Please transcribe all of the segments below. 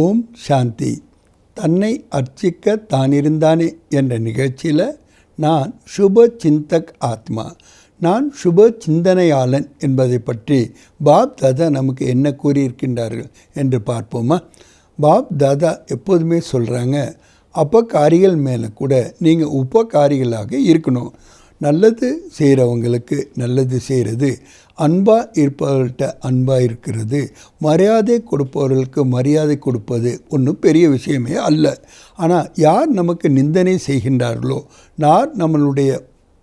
ஓம் சாந்தி. தன்னை அர்ச்சிக்க தானிருந்தானே என்ற நிகழ்ச்சியில் நான் சுப சிந்தக் ஆத்மா. நான் சுப சிந்தனையாளன் என்பதை பற்றி பாப் தாதா நமக்கு என்ன கூறியிருக்கின்றார்கள் என்று பார்ப்போமா? பாப் தாதா எப்போதுமே சொல்கிறாங்க அப்பக்காரிகள் மேலே கூட நீங்கள் உப்பக்காரிகளாக இருக்கணும். நல்லது செய்கிறவங்களுக்கு நல்லது செய்கிறது அன்பாக இருப்பவர்கள்ட்ட அன்பாக இருக்கிறது. மரியாதை கொடுப்பவர்களுக்கு மரியாதை கொடுப்பது ஒன்றும் பெரிய விஷயமே அல்ல. ஆனால் யார் நமக்கு நிந்தனை செய்கின்றார்களோ யார் நம்மளுடைய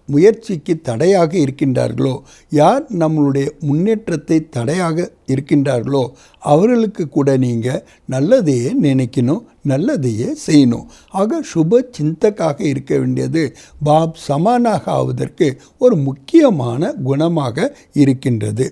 முயற்சிக்கு தடையாக இருக்கின்றார்களோ யார் நம்மளுடைய முன்னேற்றத்தை தடையாக இருக்கின்றார்களோ அவர்களுக்கு கூட நீங்கள் நல்லதையே நினைக்கணும் நல்லதையே செய்யணும். ஆக சுப சிந்தக்காக இருக்க வேண்டியது பாப் சமானாக ஆவதற்கு ஒரு முக்கியமான குணமாக இருக்கின்றது.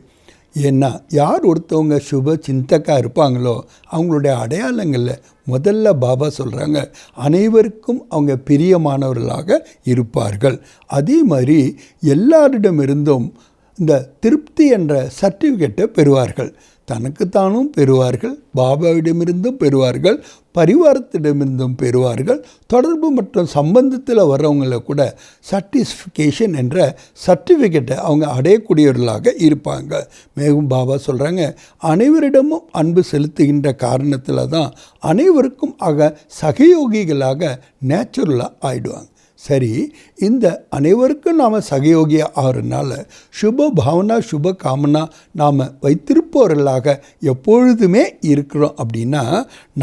ஏன்னா யார் ஒருத்தவங்க சுப சிந்தக்காக இருப்பாங்களோ அவங்களுடைய அடையாளங்களில் முதல்ல பாபா சொல்கிறாங்க அனைவருக்கும் அவங்க பிரியமானவர்களாக இருப்பார்கள். அதே மாதிரி எல்லாரிடமிருந்தும் இந்த திருப்தி என்ற சர்டிஃபிகேட்டை பெறுவார்கள். தனக்குத்தானும் பெறுவார்கள் பாபாவிடமிருந்தும் பெறுவார்கள் பரிவாரத்திடமிருந்தும் பெறுவார்கள். தொடர்பு மற்றும் சம்பந்தத்தில் வர்றவங்கள கூட சர்டிஃபிகேஷன் என்ற சர்டிஃபிகேட்டை அவங்க அடையக்கூடியவர்களாக இருப்பாங்க. மேலும் பாபா சொல்கிறாங்க அனைவரிடமும் அன்பு செலுத்துகின்ற காரணத்தில் தான் அனைவருக்கும் ஆக சகயோகிகளாக நேச்சுரலாக ஆயிடுவாங்க. சரி இந்த அனைவருக்கும் நாம் சகயோகியாக ஆகிறதுனால சுப பாவனா சுப காமனா நாம் வைத்திருப்பவர்களாக எப்பொழுதுமே இருக்கிறோம் அப்படின்னா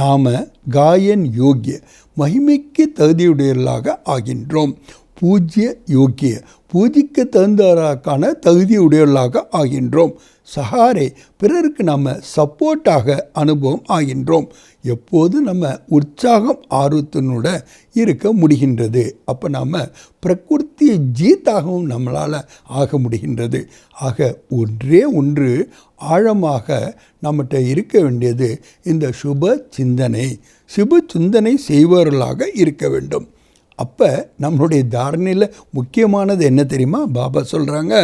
நாம் காயன் யோகிய மகிமைக்கு தகுதியுடையவர்களாக ஆகின்றோம். பூஜ்ய யோக்கிய பூஜிக்க தகுந்தவர்களுக்கான தகுதியுடையவர்களாக ஆகின்றோம். சஹாரே பிறருக்கு நம்ம சப்போர்ட்டாக அனுபவம் ஆகின்றோம். எப்போது நம்ம உற்சாகம் ஆர்வத்தினோட இருக்க முடிகின்றது. அப்போ நாம் பிரகிருத்தி ஜீத்தாகவும் நம்மளால் ஆக முடிகின்றது. ஆக ஒன்றே ஒன்று ஆழமாக நம்மகிட்ட இருக்க வேண்டியது இந்த சுப சிந்தனை. சுப சிந்தனை செய்வர்களாக இருக்க வேண்டும். அப்போ நம்மளுடைய தாரணையில் முக்கியமானது என்ன தெரியுமா? பாபா சொல்கிறாங்க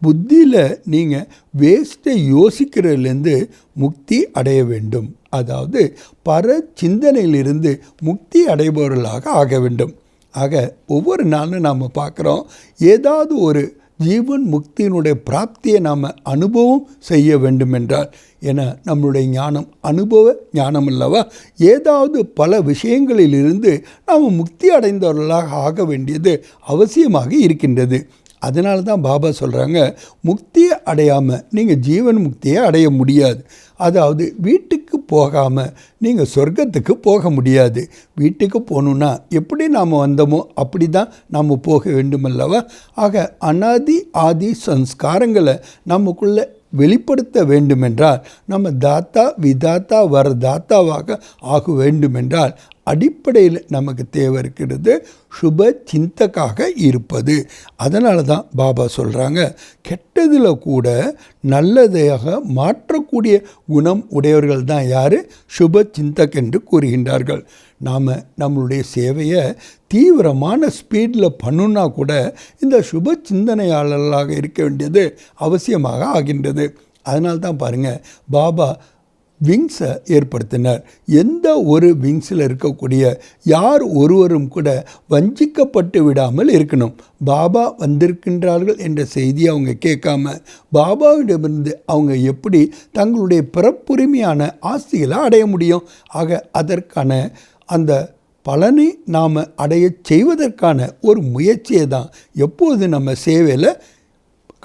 புத்தியில் நீங்கள் வேஸ்ட்டை யோசிக்கிறதுலேருந்து முக்தி அடைய வேண்டும். அதாவது பர சிந்தனையிலிருந்து முக்தி அடைபவர்களாக ஆக வேண்டும். ஆக ஒவ்வொரு நாளும் நாம் பார்க்குறோம் ஏதாவது ஒரு ஜீவன் முக்தியினுடைய பிராப்தியை நாம் அனுபவம் செய்ய வேண்டும் என்றால் என நம்மளுடைய ஞானம் அனுபவ ஞானம் அல்லவா? ஏதாவது பல விஷயங்களிலிருந்து நாம் முக்தி அடைந்தவர்களாக ஆக வேண்டியது அவசியமாக இருக்கின்றது. அதனால தான் பாபா சொல்கிறாங்க முக்தியை அடையாமல் நீங்கள் ஜீவன் முக்தியை அடைய முடியாது. அதாவது வீட்டுக்கு போகாமல் நீங்கள் சொர்க்கத்துக்கு போக முடியாது. வீட்டுக்கு போகணுன்னா எப்படி நாம் வந்தோமோ அப்படி தான் நாம் போக வேண்டுமல்லவா ஆக அனாதி ஆதி சம்ஸ்காரங்களை நமக்குள்ளே வெளிப்படுத்த வேண்டுமென்றால் நம்ம தாத்தா விதாத்தா வர தாத்தாவாக ஆக வேண்டுமென்றால் அடிப்படையில் நமக்கு தேவை இருக்கிறது சுப சிந்தக்காக இருப்பது. அதனால தான் பாபா சொல்கிறாங்க கெட்டதில் கூட நல்லதாக மாற்றக்கூடிய குணம் உடையவர்கள் தான் யார்? சுப சிந்தக் என்று கூறுகின்றார்கள். நாம் நம்மளுடைய சேவையை தீவிரமான ஸ்பீடில் பண்ணுனா கூட இந்த சுப சிந்தனையாளர்களாக இருக்க வேண்டியது அவசியமாக ஆகின்றது. அதனால்தான் பாருங்கள் பாபா விங்ஸை ஏற்படுத்தினர். எந்த ஒரு விங்ஸில் இருக்கக்கூடிய யார் ஒருவரும் கூட வஞ்சிக்கப்பட்டு விடாமல் இருக்கணும். பாபா வந்திருக்கின்றார்கள் என்ற செய்தியை அவங்க கேட்காம பாபாவிடமிருந்து அவங்க எப்படி தங்களுடைய பிறப்புரிமையான ஆஸ்திகளை அடைய முடியும்? ஆக அதற்கான அந்த பலனை நாம் அடைய செய்வதற்கான ஒரு முயற்சியை தான் எப்போது நம்ம சேவையில்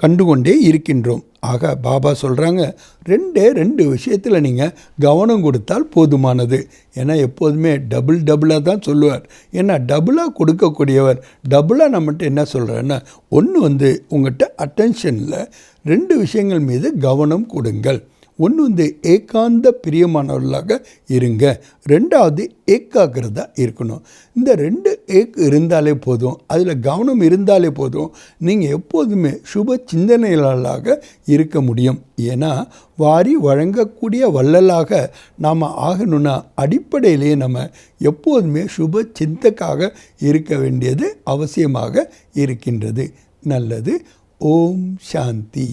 கண்டுகொண்டே இருக்கின்றோம். ஆக பாபா சொல்கிறாங்க ரெண்டே ரெண்டு விஷயத்தில் நீங்கள் கவனம் கொடுத்தால் போதுமானது. ஏன்னா எப்போதுமே டபுள் டபுளாக தான் சொல்லுவார். ஏன்னா டபுளாக கொடுக்கக்கூடியவர் டபுளாக நம்மகிட்ட என்ன சொல்கிறேன்னா ஒன்று வந்து உங்கள்கிட்ட அட்டென்ஷனில் ரெண்டு விஷயங்கள் மீது கவனம் கொடுங்கள். ஒன்று வந்து ஏகாந்த பிரியமானவர்களாக இருங்க. ரெண்டாவது ஏக்காகிறதா இருக்கணும். இந்த ரெண்டு ஏக் இருந்தாலே போதும். அதில் கவனம் இருந்தாலே போதும். நீங்கள் எப்போதுமே சுப சிந்தனைகளாக இருக்க முடியும். ஏன்னா வாரி வழங்கக்கூடிய வள்ளலாக நாம் ஆகணும்னா அடிப்படையிலேயே நம்ம எப்போதுமே சுப சிந்தக்காக இருக்க வேண்டியது அவசியமாக இருக்கின்றது. நல்லது. ஓம் சாந்தி.